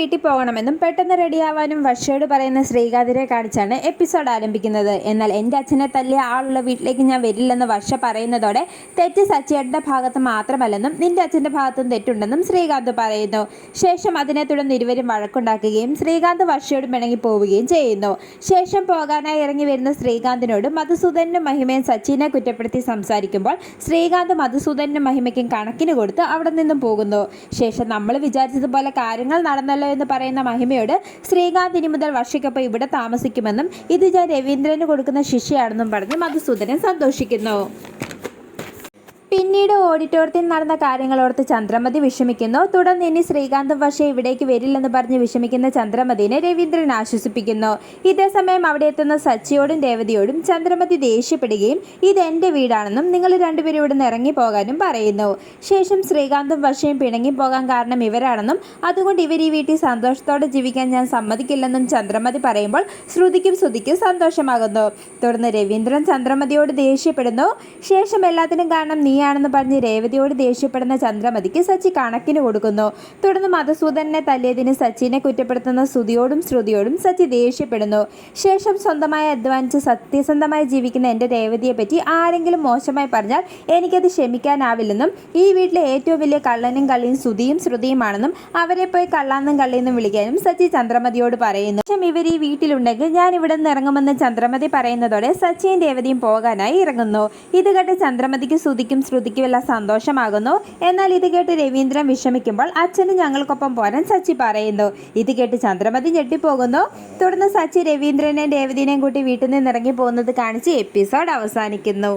വീട്ടിൽ പോകണമെന്നും പെട്ടെന്ന് റെഡിയാവാനും വർഷയോട് പറയുന്ന ശ്രീകാന്തിനെ കാണിച്ചാണ് എപ്പിസോഡ് ആരംഭിക്കുന്നത്. എന്നാൽ എന്റെ അച്ഛനെ തല്ലിയ ആളുള്ള വീട്ടിലേക്ക് ഞാൻ വരില്ലെന്ന് വർഷ പറയുന്നതോടെ തെറ്റ് സച്ചിയേട്ടന്റെ ഭാഗത്ത് മാത്രമല്ലെന്നും നിന്റെ അച്ഛന്റെ ഭാഗത്തും തെറ്റുണ്ടെന്നും ശ്രീകാന്ത് പറയുന്നു. ശേഷം അതിനെ തുടർന്ന് ഇരുവരും വഴക്കുണ്ടാക്കുകയും ശ്രീകാന്ത് വർഷയോട് പിണങ്ങി പോവുകയും ചെയ്യുന്നു. ശേഷം പോകാനായി ഇറങ്ങി വരുന്ന ശ്രീകാന്തിനോട് മധുസൂദനും മഹിമയും സച്ചിനെ കുറ്റപ്പെടുത്തി സംസാരിക്കുമ്പോൾ ശ്രീകാന്ത് മധുസൂദനും മഹിമയ്ക്കും കണക്കിന് കൊടുത്ത് അവിടെ നിന്നും പോകുന്നു. ശേഷം നമ്മൾ വിചാരിച്ചതുപോലെ കാര്യങ്ങൾ നടന്നല്ലോ എന്ന് പറയുന്ന മഹിമയോട് ശ്രീകാന്ത് ഇനി മുതൽ വർഷയ്ക്കൊപ്പം ഇവിടെ താമസിക്കുമെന്നും ഇത് ഞാൻ രവീന്ദ്രന് കൊടുക്കുന്ന ശിഷ്യയാണെന്നും പറഞ്ഞ് മധുസൂദനൻ സന്തോഷിക്കുന്നു. പിന്നീട് ഓഡിറ്റോറിയത്തിൽ നടന്ന കാര്യങ്ങൾ കാര്യങ്ങളോർത്ത് ചന്ദ്രമതി വിഷമിക്കുന്നു. തുടർന്ന് ഇനി ശ്രീകാന്തും പക്ഷേ ഇവിടേക്ക് വരില്ലെന്ന് പറഞ്ഞ് വിഷമിക്കുന്ന ചന്ദ്രമതിനെ രവീന്ദ്രൻ ആശ്വസിപ്പിക്കുന്നു. ഇതേസമയം അവിടെ എത്തുന്ന സച്ചിയോടും രേവതിയോടും ചന്ദ്രമതി ദേഷ്യപ്പെടുകയും ഇത് എന്റെ വീടാണെന്നും നിങ്ങൾ രണ്ടുപേരും ഇവിടെ നിന്ന് ഇറങ്ങി പോകാനും പറയുന്നു. ശേഷം ശ്രീകാന്തും പക്ഷേയും പിണങ്ങി പോകാൻ കാരണം ഇവരാണെന്നും അതുകൊണ്ട് ഇവർ ഈ വീട്ടിൽ സന്തോഷത്തോടെ ജീവിക്കാൻ ഞാൻ സമ്മതിക്കില്ലെന്നും ചന്ദ്രമതി പറയുമ്പോൾ ശ്രുതിക്കും ശ്രുതിക്കും സന്തോഷമാകുന്നു. തുടർന്ന് രവീന്ദ്രൻ ചന്ദ്രമതിയോട് ദേഷ്യപ്പെടുന്നു. ശേഷം എല്ലാത്തിനും കാരണം നീയാണെന്ന് പറഞ്ഞ് രേവതിയോട് ദേഷ്യപ്പെടുന്ന ചന്ദ്രമതിക്ക് സച്ചി കണക്കിന് കൊടുക്കുന്നു. തുടർന്ന് മധുസൂദനെ തല്ലിയതിന് സച്ചിനെ കുറ്റപ്പെടുത്തുന്ന ശ്രുതിയോടും ശ്രുതിയോടും സച്ചി ദേഷ്യപ്പെടുന്നു. ശേഷം സ്വന്തമായി അധ്വാനിച്ച് സത്യസന്ധമായി ജീവിക്കുന്ന എന്റെ രേവതിയെ പറ്റി ആരെങ്കിലും മോശമായി പറഞ്ഞാൽ എനിക്കത് ക്ഷമിക്കാനാവില്ലെന്നും ഈ വീട്ടിലെ ഏറ്റവും വലിയ കള്ളനും കള്ളിയും ശ്രുതിയും ശ്രുതിയുമാണെന്നും അവരെ പോയി കള്ളാന്നും കള്ളിയെന്നും വിളിക്കാനും സച്ചി ചന്ദ്രമതിയോട് പറയുന്നു. ശേഷം ഇവർ ഈ വീട്ടിലുണ്ടെങ്കിൽ ഞാൻ ഇവിടെ നിന്ന് ഇറങ്ങുമെന്ന് ചന്ദ്രമതി പറയുന്നതോടെ സച്ചിയും രേവതിയും പോകാനായി ഇറങ്ങുന്നു. ഇത് കണ്ട് ചന്ദ്രമതിക്ക് ശ്രുതിക്കും ശ്രുതിക്കും വല്ല സന്തോഷമാകുന്നു? എന്നാൽ ഇത് കേട്ട് രവീന്ദ്രൻ വിഷമിക്കുമ്പോൾ അച്ഛനും ഞങ്ങൾക്കൊപ്പം പോരാൻ സച്ചി പറയുന്നു. ഇത് കേട്ട് ചന്ദ്രമതി ഞെട്ടിപ്പോകുന്നു. തുടർന്ന് സച്ചി രവീന്ദ്രനെ രേവതിനെയും കൂട്ടി വീട്ടിൽ നിന്ന് ഇറങ്ങി പോകുന്നത് കാണിച്ച് എപ്പിസോഡ് അവസാനിക്കുന്നു.